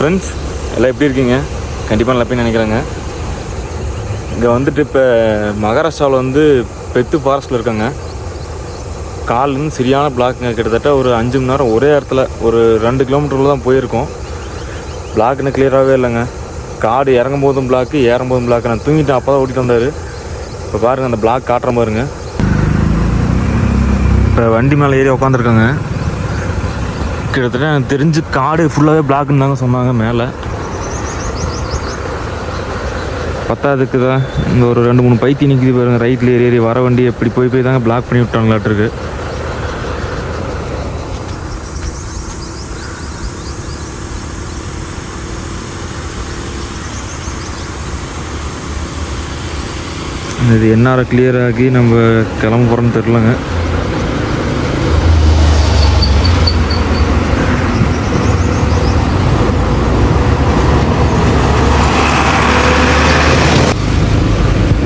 Friends எல்லாம் எப்படி இருக்கீங்க? கண்டிப்பாக நல்லா போய் நினைக்கிறேங்க. இங்கே வந்துட்டு இப்போ மகாராஷ்டிராவில் வந்து பெத்து ஃபாரஸ்ட்டில் இருக்காங்க. கால்லேருந்து சரியான பிளாக்குங்க கிட்டத்தட்ட ஒரு அஞ்சு மணி நேரம் ஒரே இடத்துல ஒரு ரெண்டு கிலோமீட்டரில் தான் போயிருக்கோம். பிளாக்னு கிளியராகவே இல்லைங்க. காடு இறங்கும் போதும் பிளாக்கு ஏறும் போதும் பிளாக்கு நான் தூங்கிட்டேன் அப்போ தான் ஓட்டிகிட்டு வந்தார். இப்போ பாருங்கள் அந்த பிளாக் காட்டுற பாருங்க இப்போ வண்டி மேலே ஏறி உட்காந்துருக்காங்க கிட்டத்தட்ட எனக்கு தெரிஞ்சு காடு ஃபுல்லாகவே பிளாக்னு தாங்க சொன்னாங்க மேலே. பத்தாவதுக்கு தான் இந்த ஒரு ரெண்டு மூணு பைத்தி நிற்கிது பாருங்க ரைட்டில் ஏறி ஏறி வர வண்டி எப்படி போய் போய் தாங்க பிளாக் பண்ணி விட்டாங்களாட்டிருக்கு இது என்னார கிளியர் ஆகி நம்ம கிளம்ப போகிறோன்னு தெரிலங்க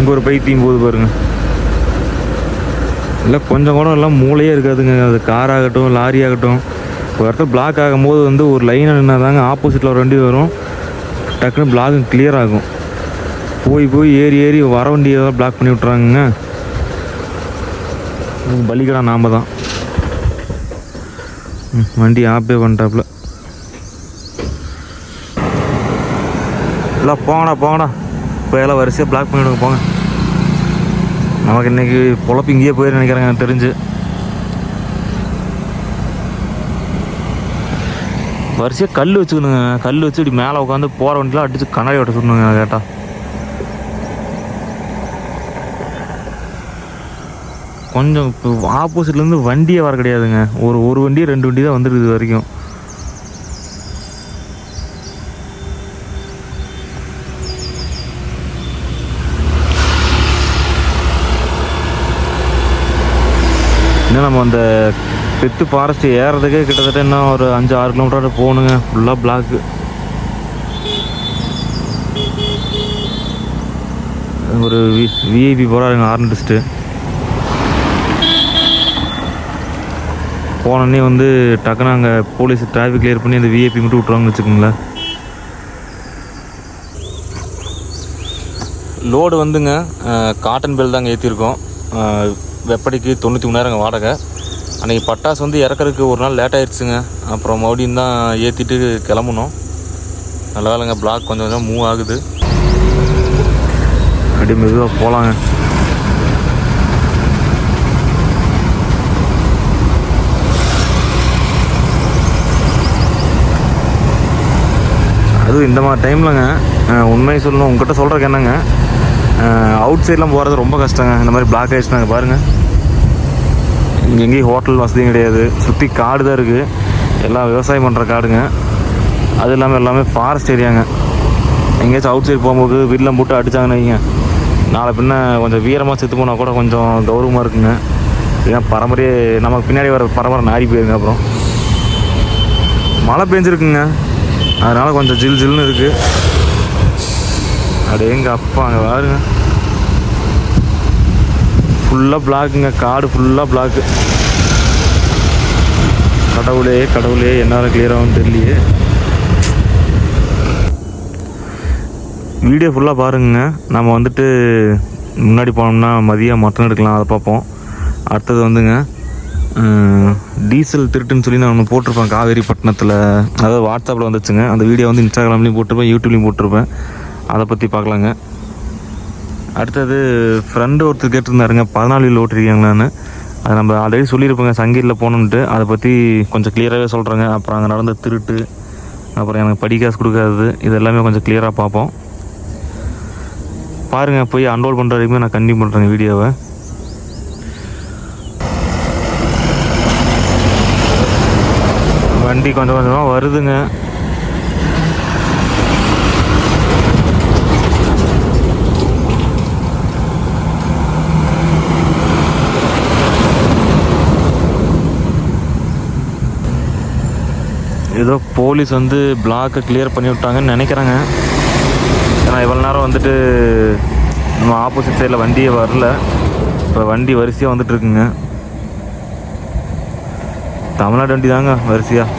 இங்கே ஒரு பைத்தியம் போகுது பாருங்க. இல்லை கொஞ்சம் கூட எல்லாம் மூளையே இருக்காதுங்க. அது கார் ஆகட்டும் லாரி ஆகட்டும். ஒரு இடத்துல பிளாக் ஆகும்போது வந்து ஒரு லைனை நின்னா தாங்க ஆப்போசிட்டில் ஒரு வண்டி வரும். டக்குன்னு பிளாக் கிளியர் ஆகும். போய் போய் ஏறி ஏறி வர வண்டியை தான் பிளாக் பண்ணி விட்றாங்கங்க பலிக்கடா நாம் நாம தான். ம், வண்டி ஆப்பே பண்ணிட்டாப்புல. இல்லை போங்கடா போங்கடா. இப்போ எல்லாம் வரிசையாக பிளாக் பண்ணிவிடுங்க போங்க. நமக்கு இன்னைக்கு பொழப்பு இங்கேயே போயிரு நினைக்கிறேங்க எனக்கு தெரிஞ்சு. வரிசையாக கல் வச்சுக்கணுங்க. கல் வச்சு இப்படி மேலே உட்காந்து போகிற வண்டிலாம் அடிச்சு கண்ணாடி ஓட்ட சொல்லணுங்க கேட்டால் கொஞ்சம் இப்போ ஆப்போசிட்லேருந்து வண்டியே வர கிடையாதுங்க. ஒரு ஒரு வண்டி ரெண்டு வண்டி தான் வந்துருக்குது இது வரைக்கும். பார்த்தீங்கன்னா நம்ம அந்த பெத்து ஃபாரஸ்ட் ஏறதுக்கே கிட்டத்தட்ட இன்னும் ஒரு அஞ்சு ஆறு கிலோமீட்டர் போகணுங்க ஃபுல்லாக பிளாக்கு ஒரு வி விஐபி போகிறாருங்க ஆர்னடிஸ்ட்டு போனோடனே வந்து டக்குன்னு அங்கே போலீஸ் டிராஃபிக் கிளியர் பண்ணி அந்த விஐபி மட்டும் விட்ருவாங்கன்னு வச்சுக்கோங்களேன். லோடு வந்துங்க. காட்டன் பெல் தாங்க ஏற்றிருக்கோம் வெப்படிக்கு தொண்ணூற்றி மூணாயிரம் வாடகை. அன்றைக்கி பட்டாசு வந்து இறக்கறதுக்கு ஒரு நாள் லேட் ஆயிடுச்சுங்க. அப்புறம் மறுபடியும் தான் ஏற்றிட்டு கிளம்புனோம். நல்ல வேலைங்க பிளாக் கொஞ்சம் கொஞ்சம் மூவ் ஆகுது. அப்படி மெதுவாக போகலாங்க அதுவும் இந்த மாதிரி டைம்லங்க உண்மையை சொல்லணும். உங்ககிட்ட சொல்கிறக்கு என்னங்க? அவுட் சைட்லாம் போகிறது ரொம்ப கஷ்டங்க. இந்த மாதிரி பிளாக் ஆகிடுச்சுனாங்க பாருங்கள் இங்கே எங்கேயும் ஹோட்டல் வசதியும் கிடையாது. சுற்றி காடு தான் இருக்குது எல்லாம் விவசாயம் பண்ணுற காடுங்க. அது இல்லாமல் எல்லாமே ஃபாரஸ்ட் ஏரியாங்க எங்கேயாச்சும் அவுட் சைடு போகும்போது வீட்டில் போட்டு அடித்தாங்கன்னு வைங்க. நாளை பின்ன கொஞ்சம் வீரமாக செத்து போனால் கூட கொஞ்சம் கௌரவமாக இருக்குங்க. ஏன்னா பரம்பரையே நமக்கு பின்னாடி வர பரம்பரை நாடி போயிருங்க அப்புறம். மழை பெஞ்சிருக்குங்க. அதனால் கொஞ்சம் ஜில் ஜில்னு இருக்குது அப்படியே எங்கள் அப்பா அங்கே பாருங்க. ஃபுல்லாக பிளாக்குங்க காடு ஃபுல்லாக பிளாக்கு கடவுளே கடவுளே என்னால் கிளியராகவும் தெரியலையே. வீடியோ ஃபுல்லாக பாருங்க. நம்ம வந்துட்டு முன்னாடி போனோம்னா மதியம் மட்டன் எடுக்கலாம் அதை பார்ப்போம். அடுத்தது வந்துங்க டீசல் திருட்டுன்னு சொல்லி நான் ஒன்று போட்டிருப்பேன் காவேரி பட்டணத்தில். அதாவது வாட்ஸ்அப்பில் வந்துச்சுங்க. அந்த வீடியோ வந்து இன்ஸ்டாகிராம்லேயும் போட்டிருப்பேன் யூடியூப்லேயும் போட்டிருப்பேன். அதை பற்றி பார்க்கலாங்க. அடுத்தது ஃப்ரெண்டு ஒருத்தர் கேட்டிருந்தாருங்க பதினாலு வீல் ஓட்டிருக்கீங்களான்னு அதை நம்ம ஆல்ரெடி சொல்லியிருப்போங்க சங்கீரில் போகணுன்ட்டு அதை பற்றி கொஞ்சம் கிளியராகவே சொல்கிறேங்க அப்புறம் அங்கே நடந்த திருட்டு அப்புறம் எனக்கு படிக்காசு கொடுக்காது கொடுக்காதது இது எல்லாமே கொஞ்சம் கிளியராக பார்ப்போம். பாருங்கள் போய் அன்ரோல் பண்ணுற வரைக்குமே நான் கண்டினியூ பண்ணுறேங்க வீடியோவை. வண்டி கொஞ்சம் கொஞ்சமாக வருதுங்க. ஏதோ போலீஸ் வந்து பிளாக்கை கிளியர் பண்ணி விட்டாங்கன்னு நினைக்கிறேங்க. ஏன்னா இவ்வளோ நேரம் வந்துட்டு நம்ம ஆப்போசிட் சைடில் வண்டியே வரல. இப்போ வண்டி வரிசையாக வந்துட்டுருக்குங்க தமிழ்நாடு வண்டி தாங்க வரிசையாக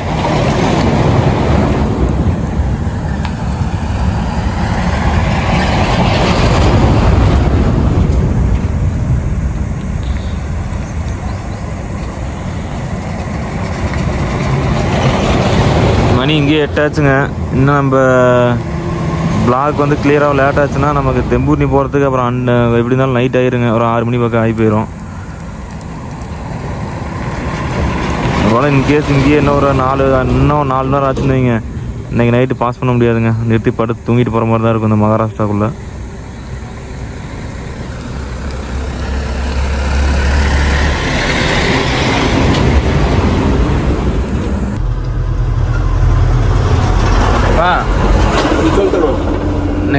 இங்கேயே எட்டாச்சுங்க. இன்னும் நம்ம பிளாக் வந்து கிளியராக லேட் ஆச்சுன்னா நமக்கு தெம்பூர்னி போகிறதுக்கு அப்புறம் அன் எப்படி இருந்தாலும் நைட் ஆயிருங்க. ஒரு ஆறு மணி பக்கம் ஆகி போயிடும் அதனால் இன்கேஸ் இங்கேயே இன்னும் ஒரு நாலு இன்னும் நாலு நேரம் ஆச்சுன்னு வைங்க. இன்றைக்கி நைட்டு பாஸ் பண்ண முடியாதுங்க. நிறுத்தி படுத்து தூங்கிட்டு போகிற மாதிரி தான் இருக்கும் இந்த மகாராஷ்டிராக்குள்ளே.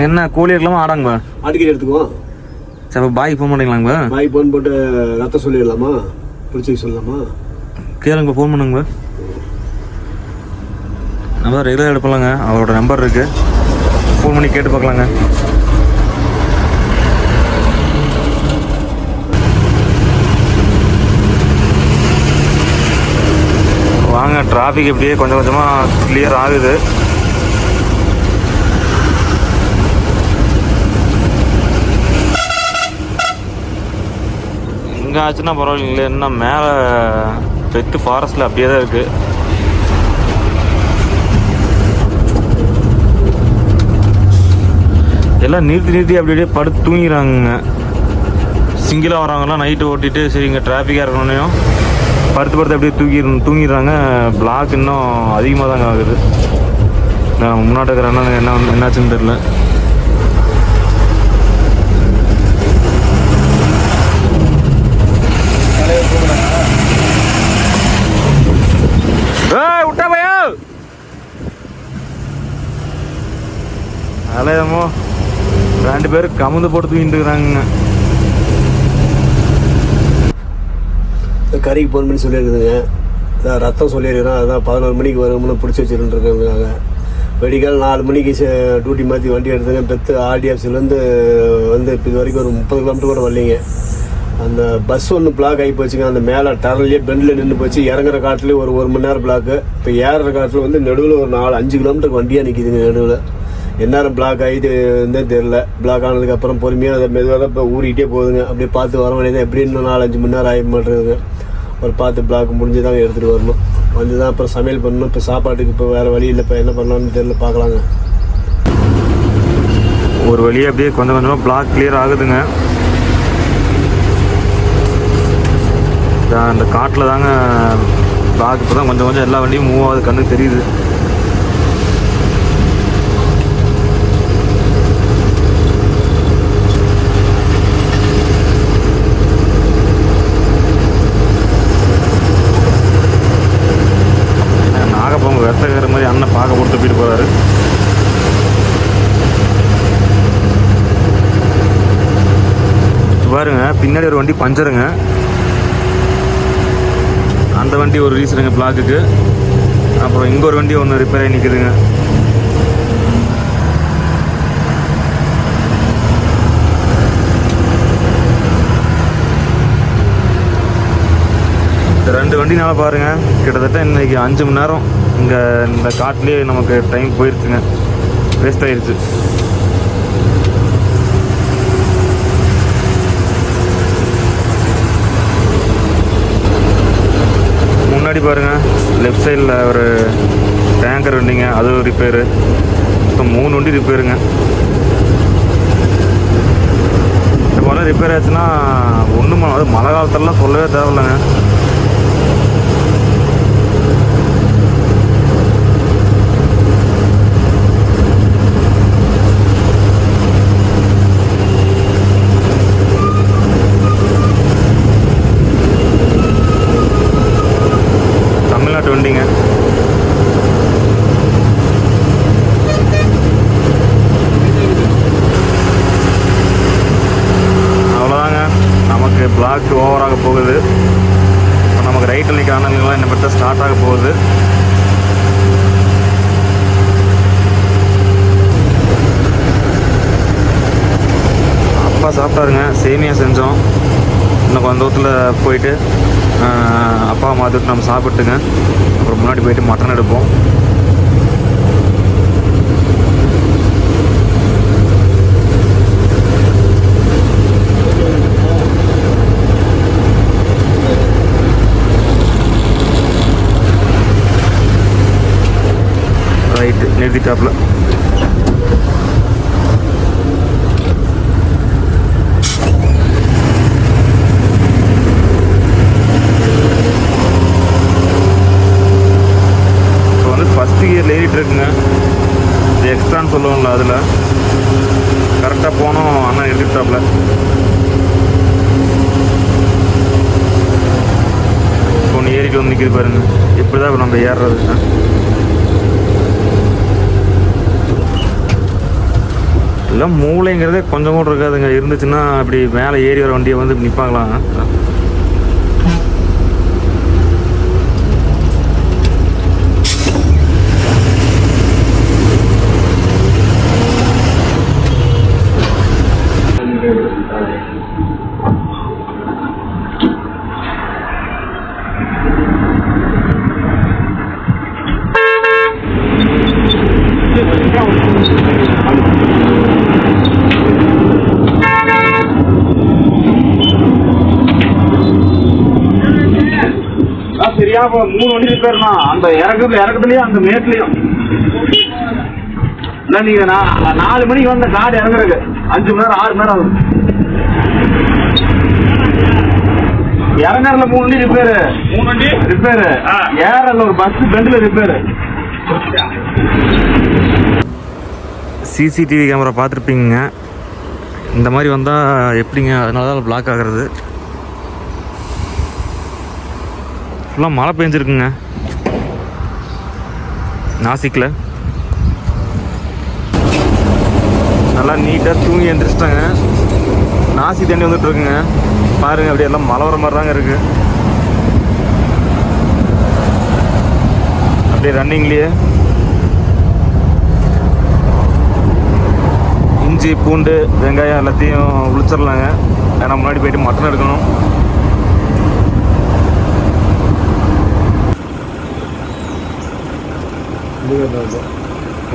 என்ன கோழி இருக்கலாமா ஆடாங்க அடிக்கடி எடுத்துக்குவோம் சரி அப்போ பாய்க்கு போக மாட்டேங்களாங்க வாய் போன் போட்டு ரத்தம் சொல்லிடலாமா? பிடிச்சி சொல்லலாமா? கேளுங்க ஃபோன் பண்ணுங்க. நம்ம ரெகுலர் எடுப்பலாங்க. அவரோட நம்பர் இருக்கு. ஃபோன் பண்ணி கேட்டு பார்க்கலாங்க. வாங்க டிராஃபிக் இப்படியே கொஞ்சம் கொஞ்சமாக கிளியர் ஆகுது. எங்கே ஆச்சுன்னா பரவாயில்லைங்களே இன்னும் மேலே பெத்து ஃபாரஸ்ட்டில் அப்படியே தான் இருக்குது எல்லாம் நிறுத்தி நிறுத்தி அப்படி அப்படியே படுத்து தூங்கிறாங்க சிங்கிளாக வராங்கலாம் நைட்டு ஓட்டிட்டு சரி இங்கே டிராஃபிக்காக இருக்கணும்னையும் படுத்து படுத்து அப்படியே தூங்கி தூங்கிடுறாங்க. பிளாக் இன்னும் அதிகமாக தாங்க ஆகுது. நான் முன்னாடி இருக்கிற என்ன என்னாச்சுன்னு தெரில அலையமோ ரெண்டு பேரும் கமுந்து போட்டு தூக்கிட்டு இருக்கிறாங்க கறிக்கு ஃபோன் பண்ணி சொல்லியிருக்குதுங்க அதான் ரத்தம் சொல்லியிருக்கிறோம் அதான் பதினோரு மணிக்கு வரும்னு பிடிச்சி வச்சுருந்துருக்காங்க வெடிக்கால் நாலு மணிக்கு டியூட்டி மாற்றி வண்டி எடுத்துங்க. பெத்து ஆர்டிஎஃப்சிலேருந்து வந்து இப்போ இது வரைக்கும் ஒரு முப்பது கிலோமீட்டர் கூட வரலைங்க. அந்த பஸ் ஒன்று பிளாக் ஆகி போச்சுங்க. அந்த மேலே டரல்லையே பெண்டில் நின்று போச்சு. இறங்குற காட்டுலேயே ஒரு ஒரு மணி நேரம் பிளாக்கு இப்போ ஏறுற காட்டில் வந்து நடுவில் ஒரு நாலு அஞ்சு கிலோமீட்டருக்கு வண்டியாக நிற்கிதுங்க நடுவில். எந்நேரம் பிளாக் ஆகிட்டு இருந்தே தெரில பிளாக் ஆனதுக்கப்புறம் பொறுமையாக அதை மெதுவாக இப்போ ஊறிக்கிட்டே போகுதுங்க. அப்படியே பார்த்து வர வேண்டியது எப்படி இன்னும் நாலு அஞ்சு மணி நேரம் ஆகி மாட்டேங்குதுங்க. ஒரு பார்த்து பிளாக் முடிஞ்சு தான் எடுத்துகிட்டு வரணும். வந்து தான் அப்புறம் சமையல் பண்ணணும். இப்போ சாப்பாட்டுக்கு இப்போ வேறு வழி இல்லை. இப்போ என்ன பண்ணலாம்னு தெரியல. பார்க்கலாங்க. ஒரு வழியாக அப்படியே கொஞ்சம் கொஞ்சமாக பிளாக் கிளியர் ஆகுதுங்க. அந்த காட்டில் தாங்க பிளாக் இப்போ தான் கொஞ்சம் கொஞ்சம் எல்லா வண்டியும் மூவ் ஆகுது. கண்ணுக்கு தெரியுது. அவங்க விசகிற மாதிரி அண்ணன் பார்க்க கொடுத்து போயிட்டு போகிறாரு பாருங்க பின்னாடி ஒரு வண்டி பஞ்சருங்க. அந்த வண்டி ஒரு ரீசனுங்க பிளாக்குக்கு அப்புறம் இங்கே ஒரு வண்டி ஒன்று ரிப்பேர் ஆகி நிற்குதுங்க இந்த வண்டினால பாருங்க. கிட்டத்தட்ட இன்னைக்கு அஞ்சு மணி நேரம் இங்கே இந்த காட்டிலேயே நமக்கு டைம் போயிருச்சுங்க. வேஸ்ட் ஆயிருச்சு. முன்னாடி பாருங்க லெஃப்ட் சைடில் ஒரு டேங்கர் வண்டிங்க. அது ரிப்பேரு இப்போ மூணு வண்டி ரிப்பேருங்க இந்த மாதிரி ரிப்பேர் ஆச்சுன்னா ஒன்றும் அது மழை காலத்திலலாம் சொல்லவே தேவையில்லைங்க தமிழ்நாட்டு வண்டிங்க அவ்வளோதாங்க நமக்கு பிளாக் ஓவராக போகுது இப்போ நமக்கு ரைட்டில் நிற்கிற அண்ணன்கள்லாம் என்ன பற்றி ஸ்டார்ட் ஆக போகுது அப்பா சாப்பிட்டாருங்க சேமியா செஞ்சோம் இன்னும் கொஞ்ச தூரத்தில் போயிட்டு ஆஹ், அப்பா நம்ம சாப்பிட்டுங்க. அப்புறம் முன்னாடி போயிட்டு மட்டன் எடுப்போம். ரைட்டு நிறுத்திட்டாப்புல இப்போ வந்து ஃபஸ்ட் கியரில் ஏறிட்டு இருக்குங்க இது எக்ஸ்ட்ரான்னு சொல்லுவோம்ல அதில் கரெக்டாக போனோம் அண்ணன் எடுத்துட்டாப்புல ஒன்று ஏறிட்டு வந்து நிற்கிது பாருங்க இப்படி தான் நம்ம ஏறுறது எல்லாம் மூளைங்கிறதே கொஞ்சம் கூட இருக்காதுங்க. இருந்துச்சுன்னா அப்படி மேலே ஏறி வர வண்டியை வந்து நிற்பாங்களாம் இப்போ மூணு வண்டி ரிப்பேர்னா அந்த இறக்கத்துல இறக்கத்துலயும் அந்த மேட்லயும் இல்ல நீங்க நாலு மணிக்கு வந்த காடு இறங்குறது அஞ்சு மணி நேரம் ஆறு மணி நேரம் ஆகும். இறங்குறதுல மூணு வண்டி ரிப்பேரு மூணு வண்டி? ரிப்பேரு ஏறல ஒரு பஸ் பெண்ட்ல ரிப்பேரு சிசிடிவி கேமரா பார்த்துருப்பீங்க இந்த மாதிரி வந்தால் எப்படிங்க? அதனால தான் பிளாக் ஆகிறது. ஃபுல்லாக மழை பெஞ்சிருக்குங்க. நாசிக்கில். நல்லா நீட்டாக தூங்கி எழுந்திரிச்சிட்டாங்க நாசி தண்ணி வந்துட்டு இருக்குங்க. பாருங்க அப்படியே எல்லாம் மழை வர மாதிரி தாங்க இருக்கு. அப்படியே ரன்னிங்லேயே இஞ்சி பூண்டு வெங்காயம் எல்லாத்தையும் உளிச்சிடலாங்க. ஏன்னா முன்னாடி போயிட்டு மட்டன் எடுக்கணும்.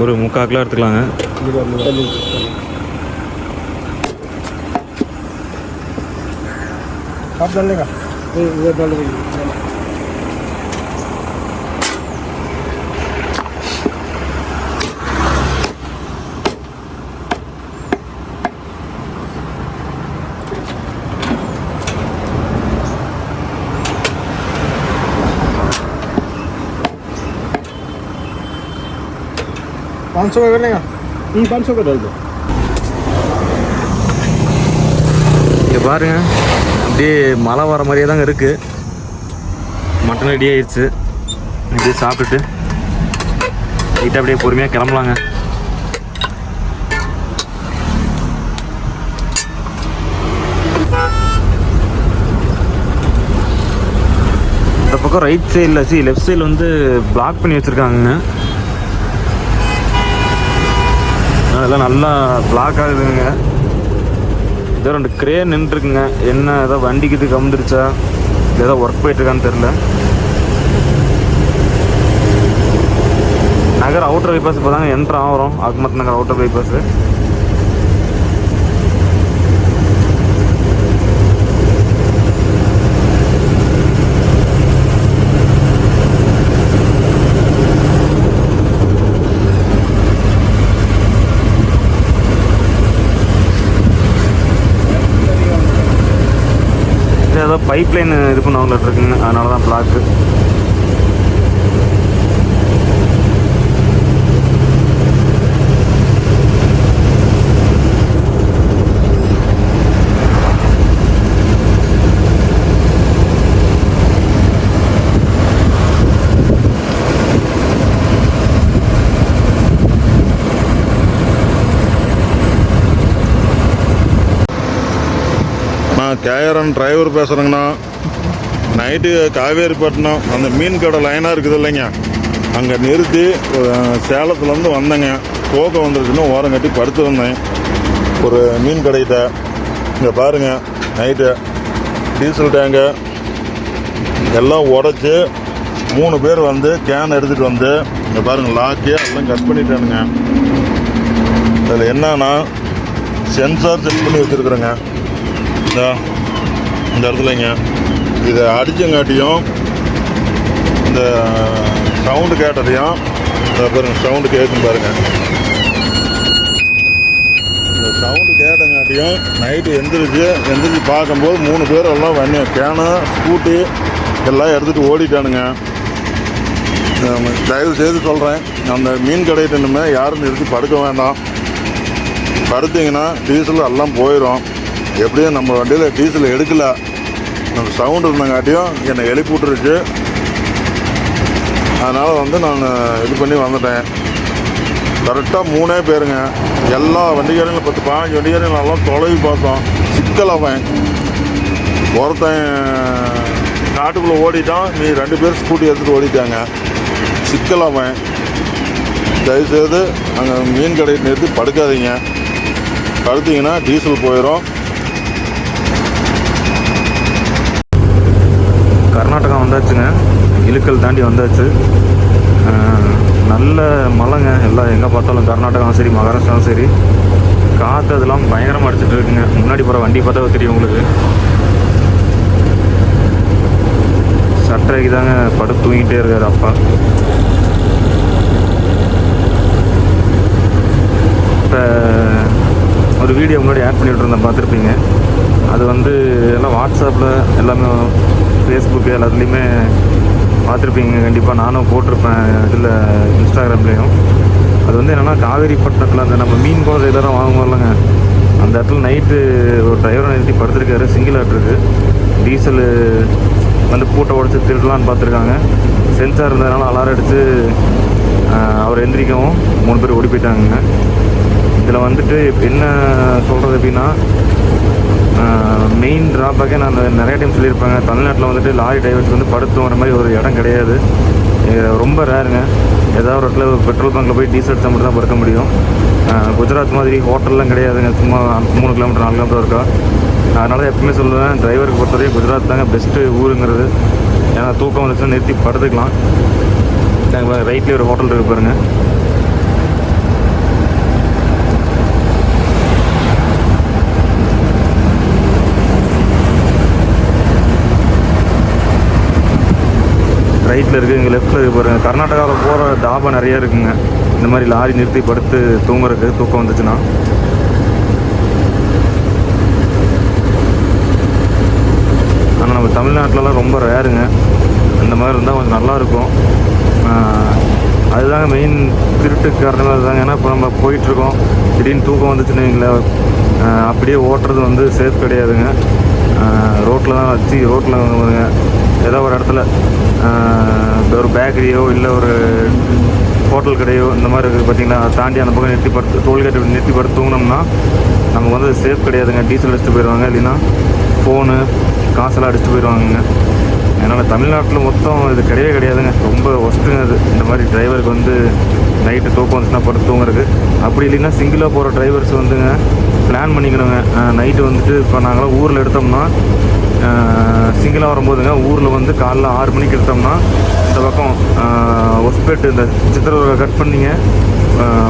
ஒரு முக்கால் கிலோ எடுத்துக்கலாங்க. आप पाँच सौ का कर लेगा पाँच सौ का डाल दो இங்கே பாருங்க அப்படியே மழை வர மாதிரியே தாங்க இருக்குது மட்டன் ரெடி ஆயிடுச்சு அப்படியே சாப்பிட்டுட்டு நைட்டு அப்படியே பொறுமையாக கிளம்பலாங்க இந்த பக்கம் ரைட் சைடில் சி லெஃப்ட் சைடில் வந்து பிளாக் பண்ணி வச்சுருக்காங்க அதெல்லாம் நல்லா பிளாக் ஆகுதுங்க. இதோ ரெண்டு கிரேன் நின்றுருக்குங்க என்ன ஏதோ வண்டிக்கு இது கவுந்துருச்சா ஏதோ ஒர்க் போயிட்டுருக்கான்னு தெரில நகர் அவுட்டர் பைபாஸ் இப்போ தாங்க என்ட்ரு ஆகிறோம் அக்மத் நகர் அவுட்டர் பைபாஸு ஏதோ பைப் லைன் இது பண்ணவங்கள்ட்ட இருக்குங்க. அதனால தான் பிளாக்கு நான் டிரைவர் பேசுகிறேங்கண்ணா நைட்டு காவேரிப்பட்டினம் அந்த மீன் கடை லைனாக இருக்குது இல்லைங்க. அங்கே நிறுத்தி சேலத்துலேருந்து வந்தேங்க. போக வந்துருச்சுன்னு ஓரம் கட்டி படுத்து வந்தேன். ஒரு மீன் கடைகிட்ட. இங்கே பாருங்கள் நைட்டு டீசல் டேங்கு எல்லாம் உடச்சி மூணு பேர் வந்து கேன் எடுத்துகிட்டு வந்து இங்கே பாருங்கள் லாக்கே எல்லாம் கட் பண்ணிட்டானுங்க. அதில் என்னன்னா சென்சார் செட் பண்ணி வச்சுருக்குறேங்க. இந்த. இந்த இடத்துலங்க. இதை அடிச்சங்காட்டியும் இந்த சவுண்டு கேட்டதையும் இந்த பாருங்க சவுண்டு கேட்கும் பாருங்க. இந்த சவுண்டு கேட்டங்காட்டியும் நைட்டு எந்திரிச்சு எந்திரிச்சு பார்க்கும்போது மூணு பேர் எல்லாம் வண்டி கேனு ஸ்கூட்டி எல்லாம் எடுத்துகிட்டு ஓடிட்டானுங்க. தயவு செய்து சொல்கிறேன் அந்த மீன் கடையிட்டு இனிமேல் யாரும் நிறுத்தி படுக்க வேண்டாம். படுத்தீங்கன்னா டீசல் எல்லாம் போயிடும் எப்படியும் நம்ம வண்டியில் டீசல் எடுக்கலை. அந்த சவுண்டு இருந்தங்காட்டியும் என்னை எழுப்பி விட்டுருச்சு அதனால் வந்து நான் இது பண்ணி வந்துட்டேன் கரெக்டாக மூணே பேருங்க. எல்லா வண்டிக்காரங்களும் பத்து பதினஞ்சு வண்டிகாரையும் நல்லா தொலைவி பார்த்தோம். சிக்கல் அவன். ஒருத்தன் நாட்டுக்குள்ளே ஓடிட்டான். நீ ரெண்டு பேர் ஸ்கூட்டி எடுத்துகிட்டு ஓடிட்டாங்க. சிக்கல் அவன். தயவுசெய்து அங்கே மீன் கடையை நிறுத்தி படுக்காதீங்க. படுத்தீங்கன்னா டீசல் போயிடும் கர்நாடகா வந்தாச்சுங்க இழுக்கல் தாண்டி வந்தாச்சு. நல்ல மழைங்க எல்லாம் எங்கே பார்த்தாலும் கர்நாடகாவும் சரி மகாராஷ்டிராவும் சரி. காற்று அதெல்லாம் பயங்கரமாக அடிச்சிட்டு இருக்குங்க. முன்னாடி போகிற வண்டி பார்த்தா தெரியும் உங்களுக்கு. சட்டைக்கு தாங்க படுத்து தூங்கிட்டே இருக்காரு அப்பா. இப்போ ஒரு வீடியோ முன்னாடி ஆட் பண்ணிகிட்டு இருந்தேன் பார்த்துருப்பீங்க. அது வந்து எல்லாம் வாட்ஸ்அப்பில் எல்லாமே ஃபேஸ்புக்கு எல்லாத்துலேயுமே பார்த்துருப்பீங்க கண்டிப்பாக நானும் போட்டிருப்பேன் இதில் இன்ஸ்டாகிராம்லேயும். அது வந்து என்னென்னா காவேரிப்பட்டினத்தில் அந்த நம்ம மீன் குழந்தை இதெல்லாம் வாங்குவோம் இல்லைங்க அந்த இடத்துல நைட்டு ஒரு டிரைவரை நிறுத்தி படுத்திருக்காரு சிங்கிள் ஆட்ருக்கு டீசலு வந்து பூட்டை உடச்சி திருடலான்னு பார்த்துருக்காங்க. சென்சார் இருந்ததுனால அலாரம் அடித்து அவர் எந்திரிக்கவும் மூணு பேர் ஓடி போயிட்டாங்க இதில் வந்துட்டு என்ன சொல்கிறது அப்படின்னா மெயின் ட்ராபேக்கே நான் நிறைய டைம் சொல்லியிருப்பேங்க. தமிழ்நாட்டில் வந்துட்டு லாரி டிரைவர்ஸ் வந்து படுத்து வர மாதிரி ஒரு இடம் கிடையாது. ரொம்ப ரேருங்க ஏதாவது ஒரு இடத்துல பெட்ரோல் பங்க்கில் போய் டீசல் அடிச்சா மட்டும் தான் படுக்க முடியும். குஜராத் மாதிரி ஹோட்டல்லாம் கிடையாதுங்க. சும்மா மூணு கிலோமீட்டர் நாலு கிலோமீட்டர் இருக்கா. அதனால் எப்பவுமே சொல்லுவேன் டிரைவருக்கு பொறுத்தவரைக்கும் குஜராத் தாங்க பெஸ்ட்டு ஊருங்கிறது. ஏன்னா தூக்கம் வந்துச்சுன்னா நிறுத்தி படுத்துக்கலாம். ரைட்லேயே ஒரு ஹோட்டல் இருக்கு பாருங்கள் ரைட்டில் இருக்குது இங்கே லெஃப்ட்டில் இருக்குது பாருங்கள் கர்நாடகாவில் போகிற தாபா நிறைய இருக்குங்க. இந்த மாதிரி லாரி நிறுத்தி படுத்து தூங்குறதுக்கு தூக்கம் வந்துச்சுன்னா. ஆனால் நம்ம தமிழ்நாட்டிலலாம் ரொம்ப ரேருங்க. அந்த மாதிரி இருந்தால் கொஞ்சம் நல்லாயிருக்கும் அதுதாங்க மெயின் திருட்டுக்கு காரணமே அதுதாங்க. ஏன்னா இப்போ நம்ம போயிட்டுருக்கோம். திடீர்னு தூக்கம் வந்துச்சுன்னு வைங்களேன், அப்படியே ஓட்டுறது வந்து சேஃப் கிடையாதுங்க. ரோட்டில் தான் வச்சு ரோட்டில் வந்துங்க ஏதோ ஒரு இடத்துல ஒரு பேக்கரியோ இல்லை ஒரு ஹோட்டல் கடையோ இந்த மாதிரி இருக்குது பார்த்தீங்கன்னா தாண்டி அந்த பக்கம் நிறுத்தி படுத்து டோல்கேட் நிறுத்தி படுத்து தூங்கினோம்னா நமக்கு வந்து சேஃப் கிடையாதுங்க. டீசல் அடிச்சுட்டு போயிடுவாங்க இல்லைன்னா ஃபோனு காசெல்லாம் அடிச்சுட்டு போயிடுவாங்கங்க. அதனால் தமிழ்நாட்டில் மொத்தம் இது கிடையவே கிடையாதுங்க. ரொம்ப ஒஸ்ட்டுங்க அது. இந்த மாதிரி டிரைவருக்கு வந்து நைட்டு தூக்கம் வந்துச்சுன்னா படுத்து தூங்குறதுக்கு. அப்படி இல்லைன்னா சிங்கிளாக போகிற டிரைவர்ஸ் வந்துங்க பிளான் பண்ணிக்கணுங்க. நைட்டு வந்துட்டு இப்போ நாங்களாம் ஊரில் எடுத்தோம்னா சிங்கிளாக வரும்போதுங்க ஊரில் வந்து காலைல ஆறு மணிக்கு எடுத்தோம்னா இந்த பக்கம் ஒஸ்பேட்டு இந்த சித்திரவரை கட் பண்ணிங்க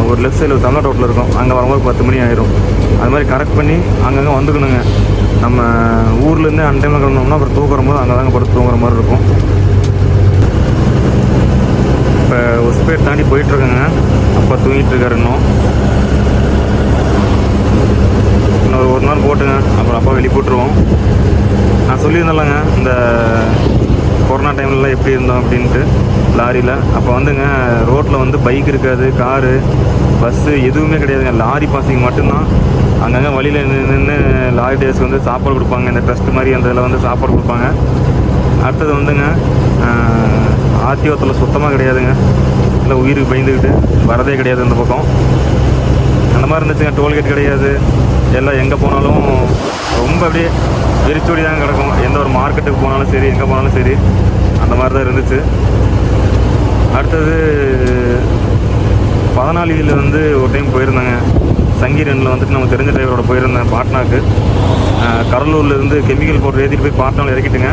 ஒரு லெஃப்ட் சைடில் தமிழ்நாடு ரோட்டில் இருக்கும். அங்கே வரும்போது பத்து மணி ஆயிரும். அது மாதிரி கரெக்ட் பண்ணி அங்கங்கே வந்துக்கணுங்க. நம்ம ஊர்லேருந்து அன் டைமில் கிளம்பினோம்னா அப்புறம் தூக்குற போது அங்கே தாங்க படுத்து தூங்குற மாதிரி இருக்கும். இப்போ ஒஸ்பேட் தாண்டி போயிட்டுருக்கேங்க. அப்பா தூங்கிட்டு இருக்காரு இன்னும். இன்னொரு ஒரு நாள் போட்டுங்க. அப்புறம் அப்பா வெளியே போட்டுருவோம். நான் சொல்லியிருந்தேன்லங்க இந்த கொரோனா டைம்லலாம் எப்படி இருந்தோம் அப்படின்ட்டு லாரியில் அப்போ வந்துங்க ரோட்டில் வந்து பைக் இருக்காது காரு பஸ்ஸு எதுவுமே கிடையாதுங்க. லாரி பாசிங் மட்டும்தான். அங்கங்கே வழியில் நின்று லாரி டேஸ்க்கு வந்து சாப்பாடு கொடுப்பாங்க. இந்த ட்ரஸ்ட் மாதிரி அந்த இதில் வந்து சாப்பாடு கொடுப்பாங்க. அடுத்தது வந்துங்க ஆர்டிஓத்தில் சுத்தமாக கிடையாதுங்க. இல்லை உயிருக்கு பயந்துக்கிட்டு வரதே கிடையாது இந்த பக்கம். அந்த மாதிரி இருந்துச்சுங்க டோல்கேட் கிடையாது. எல்லாம் எங்கே போனாலும் ரொம்ப அப்படியே வெறிச்சோடி தான் கிடக்கும். எந்த ஒரு மார்க்கெட்டுக்கு போனாலும் சரி எங்கே போனாலும் சரி அந்த மாதிரி தான் இருந்துச்சு. அடுத்தது பதினாலியில் வந்து ஒரு டைம் போயிருந்தாங்க. சங்கீரனில் வந்துட்டு நம்ம தெரிஞ்ச டிரைவரோட போயிருந்தேன் பாட்னாக்கு. கடலூர்லேருந்து இருந்து கெமிக்கல் போட்டு ஏற்றிட்டு போய் பாட்னாவில் இறக்கிட்டுங்க.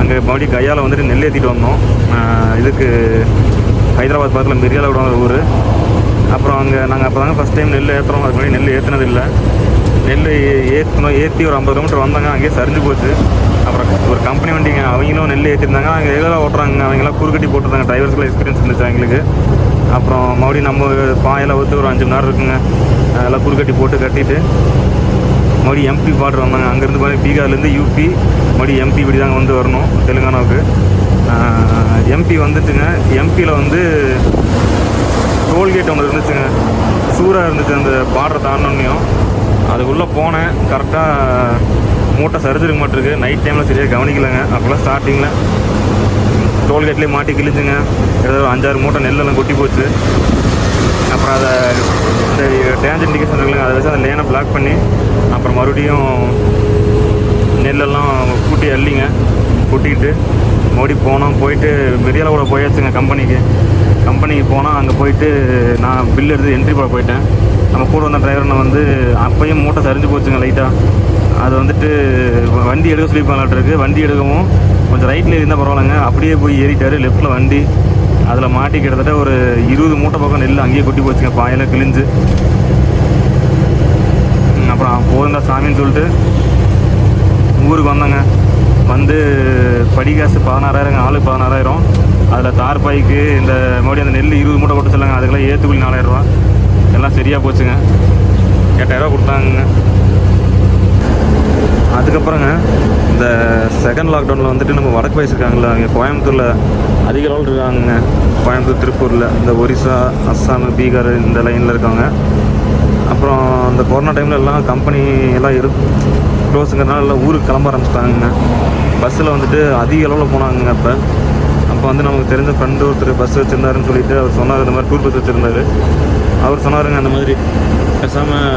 அங்கே மறுபடியும் கையால் வந்துட்டு நெல் ஏற்றிட்டு வந்தோம். இதுக்கு ஹைதராபாத் பக்கத்தில் மிரியால விட ஊர். அப்புறம் அங்கே நாங்கள் அப்போ தாங்க ஃபஸ்ட் டைம் நெல் ஏற்றுறோம் அதுக்கு முன்னாடி நெல் ஏற்றுனது இல்லை நெல் ஏற்றணும் ஏற்றி ஒரு ஐம்பது கிலோமீட்டர் வந்தாங்க அங்கேயே சரிஞ்சு போச்சு. அப்புறம் ஒரு கம்பெனி வண்டிங்க அவங்களும் நெல் ஏற்றிருந்தாங்க அங்கே எதில் ஓட்டுறாங்க அவங்களாம் குறுக்கட்டி போட்டிருந்தாங்க டிரைவர்ஸ்க்குலாம் எக்ஸ்பீரியன்ஸ் இருந்துச்சு அவங்களுக்கு. அப்புறம் மறுபடியும் நம்ம பாயில் வந்து ஒரு அஞ்சு மணி நேரம் இருக்குங்க. அதெல்லாம் குறுக்கட்டி போட்டு கட்டிட்டு மறுபடியும் எம்பி பார்டர் வந்தாங்க. அங்கேருந்து பாருங்க பீகார்லேருந்து யூபி மறுபடியும் எம்பி இப்படி தாங்க வந்து வரணும் தெலுங்கானாவுக்கு. எம்பி வந்துட்டுங்க எம்பியில் வந்து டோல்கேட் ஒன்று இருந்துச்சுங்க. சூறாக இருந்துச்சு அந்த பார்டர் தாண்டோன்னையும் அதுக்குள்ளே போனேன். கரெக்டாக மூட்டை சரிஞ்சிருக்க மாட்டிருக்கு. நைட் டைமில் சரியாக கவனிக்கலைங்க. அப்போல்லாம் ஸ்டார்டிங்கில் டோல்கேட்லேயே மாட்டி கிழிஞ்சுங்க. ஏதாவது அஞ்சாறு மூட்டை நெல்லெல்லாம் கொட்டி போச்சு. அப்புறம் அதை இந்த டேஞ்ச் இண்டிகேஷன் இருக்குங்க அதை வச்சு அந்த லேனை பிளாக் பண்ணி அப்புறம் மறுபடியும் நெல்லெல்லாம் கூட்டி அள்ளிங்க. கூட்டிகிட்டு மறுபடியும் போனோம். போயிட்டு மெரியாவில் கூட போயாச்சுங்க கம்பெனிக்கு கம்பெனிக்கு போனால் அங்கே போயிட்டு நான் பில் எடுத்து என்ட்ரி போட போயிட்டேன். நம்ம கூட வந்த டிரைவர்னை வந்து அப்பயும் மூட்டை சரிஞ்சு போச்சுங்க லைட்டாக அது வந்துட்டு வண்டி எடுக்க சொல்லியிருப்பாங்களாட்டிருக்கு வண்டி எடுக்கவும் கொஞ்சம் ரைட்டில் இருந்தால் பரவாயில்லைங்க. அப்படியே போய் ஏறிட்டார். லெஃப்ட்டில் வண்டி. அதில் மாட்டி கிட்டத்தட்ட ஒரு இருபது மூட்டை பக்கம் நெல் அங்கேயே கொட்டி போச்சுங்க. பாயில் கிழிஞ்சு. அப்புறம் போதுண்டா சாமின்னு சொல்லிட்டு ஊருக்கு வந்தேங்க. வந்து படிகாசு பதினாறாயிரங்க ஆளுக்கு பதினாறாயிரம். அதில் தார் பாய்க்கு இந்த மறுபடியும் அந்த நெல் இருபது மூட்டை போட்டு சொல்லாங்க அதுக்கெல்லாம் ஏற்றுக்கூலி நாலாயிரரூவா எல்லாம் சரியாக போச்சுங்க. எட்டாயிரரூவா கொடுத்தாங்க அதுக்கப்புறங்க இந்த செகண்ட் லாக்டவுனில் வந்துட்டு நம்ம வடக்கு வயசுருக்காங்களா இங்கே கோயம்புத்தூரில் அதிக அளவில் இருக்காங்க கோயம்புத்தூர் திருப்பூரில் இந்த ஒரிசா அஸ்ஸாம் பீகார் இந்த லைனில் இருக்காங்க. அப்புறம் அந்த கொரோனா டைமில் எல்லாம் கம்பெனி எல்லாம் இரு க்ளோஸுங்கிறனால எல்லாம் ஊருக்கு கிளம்ப ஆரம்பிச்சிட்டாங்க பஸ்ஸில் வந்துட்டு அதிக அளவில் போனாங்க அப்போ. அப்போ வந்து நமக்கு தெரிஞ்ச ஃப்ரெண்டு ஒருத்தர் பஸ் வச்சுருந்தாருன்னு சொல்லிட்டு அவர் சொன்னார் இந்த மாதிரி டூர் பஸ் வச்சுருந்தாரு. அவர் சொன்னாருங்க அந்த மாதிரி பேசாமல்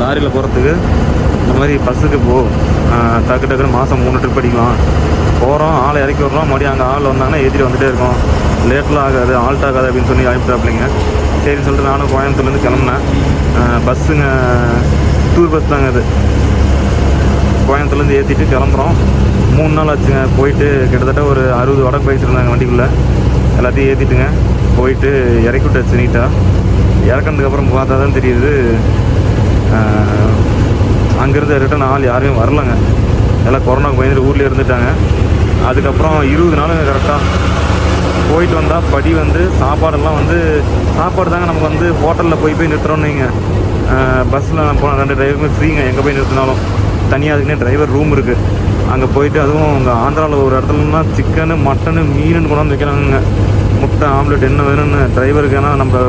லாரியில் போகிறதுக்கு இந்த மாதிரி பஸ்ஸுக்கு போ. டக்கு டக்குன்னு மாதம் மூணு ட்ரிப் அடிக்கலாம். போகிறோம் ஆளை இறக்கி விட்றோம் மறுபடியும் அங்கே ஆள் வந்தாங்கன்னா ஏற்றிட்டு வந்துட்டே இருக்கோம். லேட்டெலாம் ஆகாது ஆல்ட் ஆகாது அப்படின்னு சொல்லி அனுப்பிட்டாப்பிள்ளைங்க சரின்னு சொல்லிட்டு நானும் கோயம்புத்தூர்லேருந்து கிளம்புனேன். பஸ்ஸுங்க டூர் பஸ் தாங்க அது. கோயம்புத்தூர்லேருந்து ஏற்றிட்டு கிளம்புறோம். மூணு நாள் ஆச்சுங்க. போயிட்டு கிட்டத்தட்ட ஒரு அறுபது வடக்கு வயசுருந்தாங்க வண்டிக்குள்ளே. எல்லாத்தையும் ஏற்றிட்டுங்க போயிட்டு இறக்கி விட்டாச்சு நீட்டாக இறக்குனதுக்கப்புறம் பார்த்தா தான் தெரியுது. அங்கேருந்து ரிட்டன் ஆள் யாருமே வரலங்க. எல்லாம் கொரோனா பயந்துட்டு ஊர்லேயே இருந்துட்டாங்க. அதுக்கப்புறம் இருபது நாளுங்க கரெக்டாக போயிட்டு வந்தால் படி வந்து சாப்பாடெல்லாம் வந்து சாப்பாடு தாங்க நமக்கு வந்து ஹோட்டலில் போய் போய் நிறுத்துறோன்னு வைங்க. பஸ்ஸில் நான் போன ரெண்டு டிரைவருமே ஃப்ரீங்க எங்கே போய் நிறுத்தினாலும். தனியாக அதுக்குன்னே டிரைவர் ரூம் இருக்குது அங்கே போயிட்டு அதுவும் அங்கே ஆந்திராவில் ஒரு இடத்துலன்னா சிக்கனு மட்டனு மீனுன்னு கொண்டாந்து வைக்கிறாங்க முட்டை ஆம்லெட் என்ன வேணும்னு டிரைவருக்கு ஏன்னா நம்ம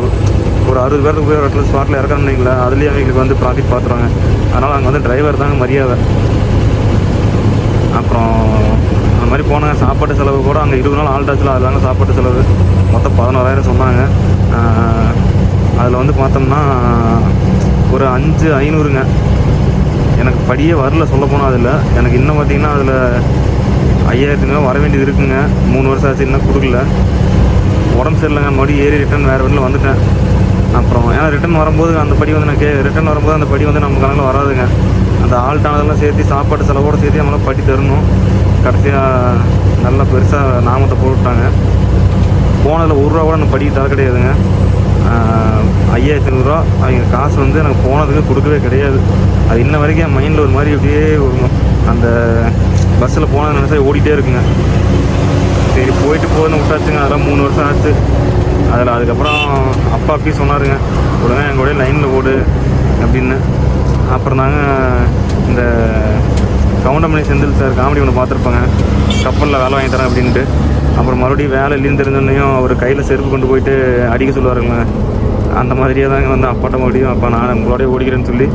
ஒரு அறுபது பேருக்கு போய் ஒரு இடத்துல ஸ்பாட்டில் இறக்கணும்னு வைங்களேன் அதுலேயே அவங்களுக்கு வந்து ப்ராஃபிட் பார்த்துருவாங்க. அதனால் அங்கே வந்து டிரைவர் தாங்க மரியாதை. அப்புறம் அந்த மாதிரி போனாங்க. சாப்பாட்டு செலவு கூட அங்கே இருபது நாள் ஆல்டாச்சில் அதுதாங்க சாப்பாட்டு செலவு. மொத்தம் பதினோராயிரம் சொன்னாங்க. அதில் வந்து பார்த்தோம்னா ஒரு அஞ்சு ஐநூறுங்க. எனக்கு படியே வரல சொல்ல போனால் அதில். எனக்கு இன்னும் பார்த்தீங்கன்னா அதில் ஐயாயிரத்துக்கு வர வேண்டியது இருக்குங்க. மூணு வருஷம் ஆச்சு இன்னும் கொடுக்கல. உடம்பு சரியில்லைங்க மறுபடியும் ஏறி ரிட்டன் வேறு வண்டியில் வந்துட்டேன். அப்புறம் ஏன்னா ரிட்டன் வரும்போது அந்த படி வந்து நான் கே ரிட்டன் வரும்போது அந்த படி வந்து நம்ம கணக்கில் வராதுங்க. அந்த ஆள்டானதெல்லாம் சேர்த்து சாப்பாடு செலவோடு சேர்த்து நம்மளால் படி தரணும். கடைசியாக நல்லா பெருசாக நாமத்தை போட்டுட்டாங்க. போனதில் ஒரு ரூபா கூட எனக்கு படி தர கிடையாதுங்க. ஐயாயிரத்தி ஐநூறுரூவா அவங்க காசு வந்து எனக்கு போனதுக்கு கொடுக்கவே கிடையாது. அது இன்ன வரைக்கும் என் மைண்டில் ஒரு மாதிரி அப்படியே ஒரு அந்த பஸ்ஸில் போனது நினச்சா ஓடிட்டே இருக்குங்க. சரி போயிட்டு போகணும்னு விட்டாச்சுங்க. அதெல்லாம் மூணு வருஷம் ஆச்சு. அதில் அதுக்கப்புறம் அப்பா அப்படி சொன்னாருங்க உடனே என் கூட லைனில் ஓடு அப்படின்னு. அப்புறம் தாங்க இந்த கவுண்டமணி செந்தில் சார் காமெடி ஒன்று பார்த்துருப்பாங்க. கப்பலில் வேலை வாங்கி தரேன் அப்படின்ட்டு. அப்புறம் மறுபடியும் வேலை இல்லைன்னு தெரிஞ்சோன்னையும் அவர் கையில் செருப்பு கொண்டு போயிட்டு அடிக்க சொல்லுவாருங்க. அந்த மாதிரியே தாங்க வந்து அப்பாட்ட மறுபடியும் அப்பா நான் உங்களோடய ஓடிக்கிறேன்னு சொல்லி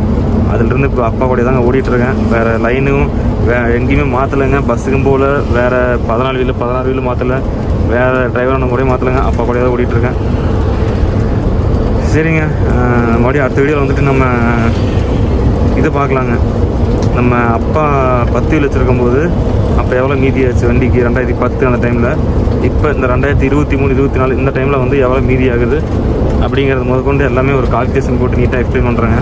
அதிலிருந்து இப்போ அப்பா கூட தாங்க ஓடிட்டுருக்கேன். வேறு லைனும் வே எங்கேயுமே மாற்றலைங்க பஸ்ஸுக்கும் போகல. வேறு பதினாலு வீலு பதினாறு வீலு மாற்றலை வேறு டிரைவர் கூட மாற்றலைங்க அப்பா கூட தான் ஓடிட்டுருக்கேன். சரிங்க. மறுபடியும் அடுத்த வீடியோவில் வந்துட்டு நம்ம இது பார்க்கலாங்க. நம்ம அப்பா பத்து வீல் வச்சுருக்கும் போது அப்போ எவ்வளோ மீதி ஆச்சு? வண்டிக்கு ரெண்டாயிரத்தி பத்து அந்த டைமில் இப்போ இந்த ரெண்டாயிரத்தி இருபத்தி மூணு இருபத்தி நாலு இந்த டைமில் வந்து எவ்வளோ மீதி ஆகுது? அப்படிங்கிறது முதற்கொண்டு எல்லாமே ஒரு கால்குலேஷன் போட்டு நீட்டாக எக்ஸ்பிளைன் பண்ணுறாங்க